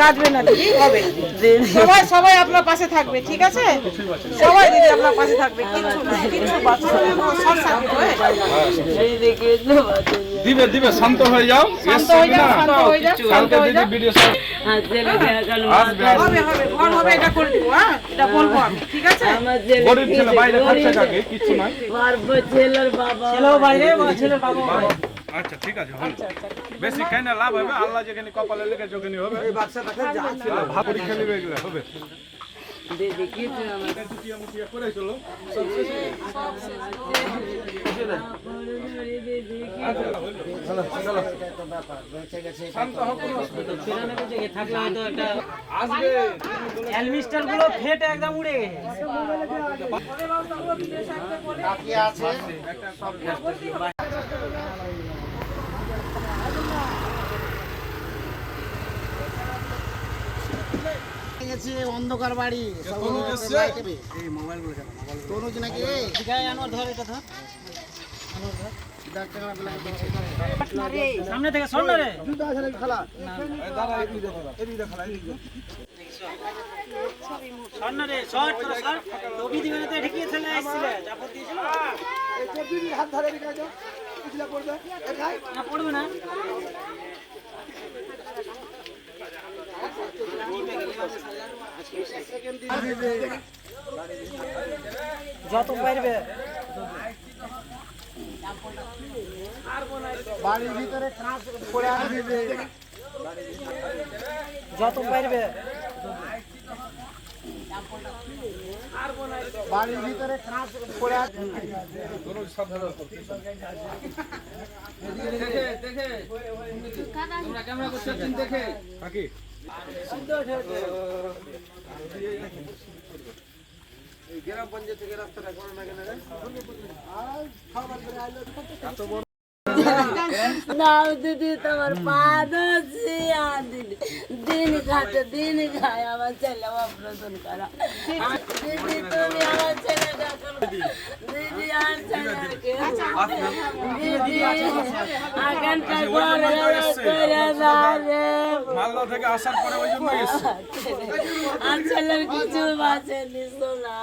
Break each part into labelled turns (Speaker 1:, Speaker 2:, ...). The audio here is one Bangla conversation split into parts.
Speaker 1: কাঁদবে না দিদি হবে? সবাই সবাই আপনার পাশে থাকবে ঠিক আছে? সবাই দিদি আপনার পাশে থাকবে না সাথে হয়ে
Speaker 2: দিবে দিবে শান্ত হয়ে যাও।
Speaker 1: শান্ত হয়ে যাও শান্ত হয়ে যাও শান্ত হয়ে যাও।
Speaker 2: ভিডিও আসবে আসবে।
Speaker 1: হবে হবে ঘর হবে এটা করে দিব হ্যাঁ? এটা বলব আমি ঠিক আছে?
Speaker 2: গরিব ছেলে বাইরে খাচ্ছে কাকে কিচ্ছু নাই।
Speaker 1: ছেলেও বাইরে ছেলের বাবা।
Speaker 2: আচ্ছা ঠিক আছে বেশি খাই না লাভ হবে আল্লাহ যেখানে কপালে লেগেছে ওখানে হবে। ভাব পরীক্ষা নিবে এগুলো হবে। মুটিয়া করেছিল, সব শেষ হয়ে গেছে। শান্ত হও, কোনো অসুবিধা নেই। আসবে
Speaker 3: অ্যালমিস্টারগুলো ফেটে একদম উড়ে গেছে
Speaker 4: গেছে অন্ধকার বাড়ি। তনুজ নাকি?
Speaker 3: ধর এটা ধর
Speaker 4: ডাক টাকা বেলা দেখছে।
Speaker 3: সামনে থেকে শোন না রে। শোন না রে শর্ট তোরা শর্ট টবি দিবে না তো ঢিকিয়ে ছেলে আসছিলে চাপড় দিয়েছিল না পড়বে না। যত পারবে
Speaker 4: বাড়ির ভিতরে পড়ে আসবে
Speaker 3: যত পারবে।
Speaker 4: বাড়ির ভিতরে কাঁচ পড়ে আসবে
Speaker 2: কাকি।
Speaker 5: নাও দিদি তোমার পা ধরছি আর দিদি। দিন খাটে দিন খায় আমার ছেলে অপারেশন করা দিদি তুমি আমার ছেলেটা করো। দিদি আর ছেলেকে দিদি আগানটা ঘরে করে দাও রে
Speaker 2: মালদা থেকে আসার পরে ওই জন্য
Speaker 5: ছেলের কিছু বাঁচেনি সোনা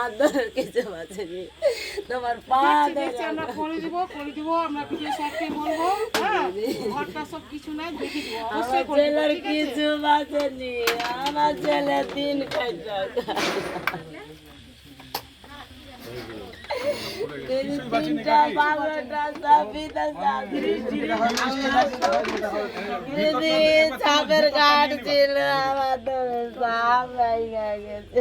Speaker 5: আর কিছু বাঁচেনি। তোমার পা
Speaker 1: দেখছি আমরা করে দিব করে দিব আমরা ভিডিও স্যারকে বলব ঘরটা সব কিছু নাই দেখে দিব
Speaker 5: আমার
Speaker 1: অবশ্যই
Speaker 5: ছেলের
Speaker 1: আছে?
Speaker 5: কিছু বাঁচেনি আমার ছেলে দিন খাইটা ছিল আমার সাপ গেছে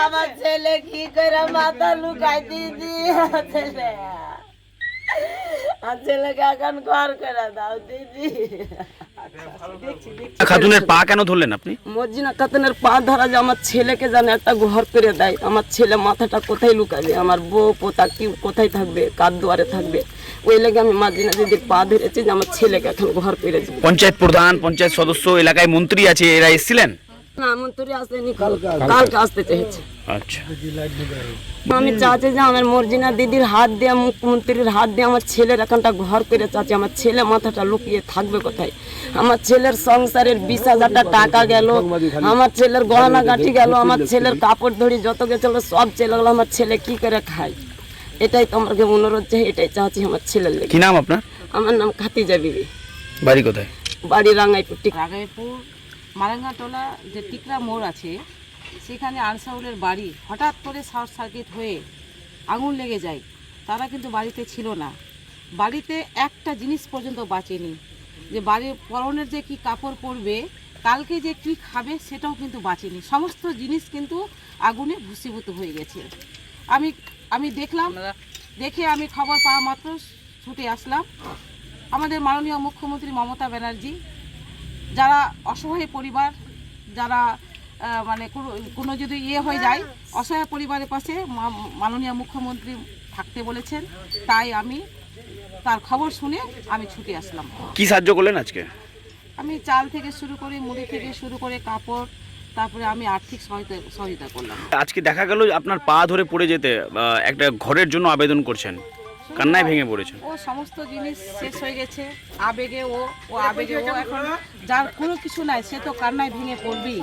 Speaker 1: আমার
Speaker 5: ছেলে কি করে মাথা লুকাই দিদি? ছেলে আর ছেলেকে এখন ঘর করে দাও দিদি
Speaker 6: খাতুনের পা কেন ধরলেন আপনি?
Speaker 5: মর্জিনা কাতনের পা ধরা যে আমার ছেলেকে যেন একটা ঘর করে দেয় আমার ছেলে মাথাটা কোথায় লুকাবে আমার বউ পোতা কি কোথায় থাকবে কার দুয়ারে থাকবে? ওই লেগে আমি মার্জিনা দিদির পা ধরেছি যে আমার ছেলেকে এখন ঘর করে
Speaker 6: পঞ্চায়েত প্রধান পঞ্চায়েত সদস্য এলাকায় মন্ত্রী আছে এরা এসেছিলেন? আচ্ছা।
Speaker 5: আমি চাচ্ছি যে আমার মর্জিনা দিদির হাত দিয়ে মুখ্যমন্ত্রীর হাত দিয়ে আমার ছেলের এখানটা ঘর করে চাচ্ছি আমার ছেলে মাথাটা লুকিয়ে থাকবে কোথায়? আমার ছেলের সংসারের বিশ হাজারটা টাকা গেল আমার ছেলের গহনা গাঁঠি গেল আমার ছেলের কাপড় ধরি যত গেছিল সব চলে গেলো আমার ছেলে কি করে খায়? এটাই তো আমাকে অনুরোধ চাই এটাই চাচ্ছি আমার ছেলের
Speaker 6: কি নাম আপনার?
Speaker 5: আমার নাম খাতিজা বিবি।
Speaker 6: বাড়ি কোথায়?
Speaker 5: বাড়ি রাঙ্গাইপুর
Speaker 7: রাগাইপুর মারাঙ্গাটোলা যে টিকরা মোড় আছে সেখানে আনসাউলের বাড়ি হঠাৎ করে শর্ট সার্কিট হয়ে আগুন লেগে যায়। তারা কিন্তু বাড়িতে ছিল না। বাড়িতে একটা জিনিস পর্যন্ত বাঁচেনি। যে বাড়ির পরনের যে কি কাপড় পরবে কালকে যে কি খাবে সেটাও কিন্তু বাঁচেনি। সমস্ত জিনিস কিন্তু আগুনে ভূষীভূত হয়ে গেছে। আমি আমি দেখলাম দেখে আমি খবর পাওয়া মাত্র ছুটে আসলাম। আমাদের মাননীয় মুখ্যমন্ত্রী মমতা ব্যানার্জি যারা অসহায় পরিবার যারা মানে কোনো- যদি ইয়ে হয়ে যায় অসহায় পরিবারের পাশে মাননীয় মুখ্যমন্ত্রী থাকতে বলেছেন। তাই আমি তার খবর শুনে আমি ছুটে আসলাম।
Speaker 6: কি সাহায্য করলেন আজকে?
Speaker 7: আমি চাল থেকে শুরু করে মুড়ি থেকে শুরু করে কাপড় তারপরে আমি আর্থিক সহায়তা সহায়তা করলাম।
Speaker 6: আজকে দেখা গেল আপনার পা ধরে পড়ে যেতে একটা ঘরের জন্য আবেদন করছেন। কান্নায় ভেঙে পড়েছে।
Speaker 7: ও সমস্ত জিনিস শেষ হয়ে গেছে। আবেগে ও ও আবেগে ও এখন যার কোনো কিছু নাই সে তো কান্নায় ভেঙে পড়বেই।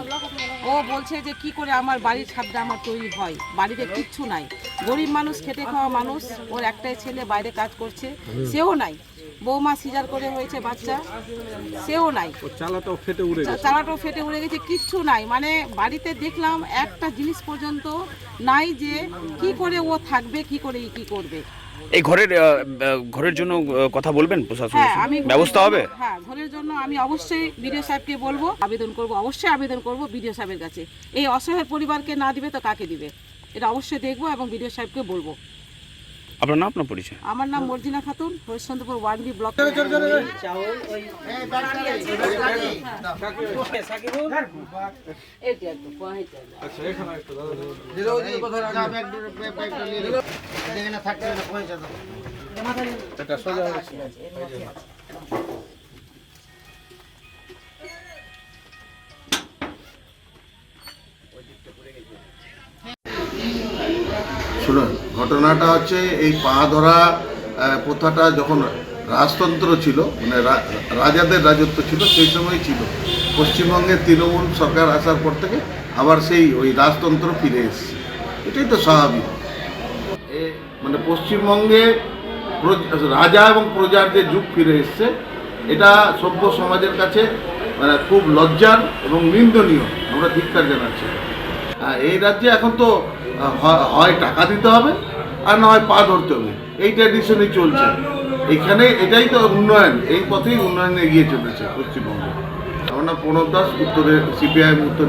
Speaker 7: ও বলছে যে কি করে আমার বাড়ির ছাদটা আমার তৈরি হয়? বাড়িতে কিচ্ছু নাই। গরিব মানুষ খেটে খাওয়া মানুষ ওর একটাই ছেলে বাইরে কাজ করছে সেও নাই। বৌমা সিজার করে হয়েছে বাচ্চা সেও নাই।
Speaker 2: চালাটাও ফেটে উড়ে
Speaker 7: চালাটাও ফেটে উড়ে গেছে কিচ্ছু নাই। মানে বাড়িতে দেখলাম একটা জিনিস পর্যন্ত নাই যে কি করে ও থাকবে কি করে কি করবে।
Speaker 6: এই ঘরের ঘরের জন্য কথা বলবেন প্রশাসন
Speaker 7: হ্যাঁ আমি
Speaker 6: ব্যবস্থা হবে?
Speaker 7: হ্যাঁ ঘরের জন্য আমি অবশ্যই বিডিও সাহেবকে বলব আবেদন করব অবশ্যই আবেদন করব বিডিও সাহেবের কাছে। এই অসহায় পরিবারকে না দিবে তো কাকে দিবে? এটা অবশ্যই দেখব এবং বিডিও সাহেবকে বলব।
Speaker 6: আপনার নাম আপনার পরিচয়?
Speaker 7: আমার নাম Morjina Khatun Harishchandrapur ward B block.
Speaker 3: চাউল ওই
Speaker 8: শুনুন, ঘটনাটা হচ্ছে এই পা ধরা প্রথাটা যখন রাজতন্ত্র ছিল মানে রাজাদের রাজত্ব ছিল, সেই সময় ছিল। পশ্চিমবঙ্গে তৃণমূল সরকার আসার পর থেকে আবার সেই ওই রাজতন্ত্র ফিরে এসেছে। এটাই তো স্বাভাবিক। মানে পশ্চিমবঙ্গে রাজা এবং প্রজার যে যুগ ফিরে এসছে, এটা সভ্য সমাজের কাছে মানে খুব লজ্জার এবং নিন্দনীয়। আমরা ধিক্কার জানাচ্ছি। এই রাজ্যে এখন তো হয়- টাকা দিতে হবে আর না হয় পা ধরতে হবে। এই ট্র্যাডিশনই চলছে। এখানে এটাই তো উন্নয়ন। এই পথেই উন্নয়ন এগিয়ে চলেছে পশ্চিমবঙ্গে। আমার নাম প্রণব দাস উত্তরে সিপিআইএম উত্তরে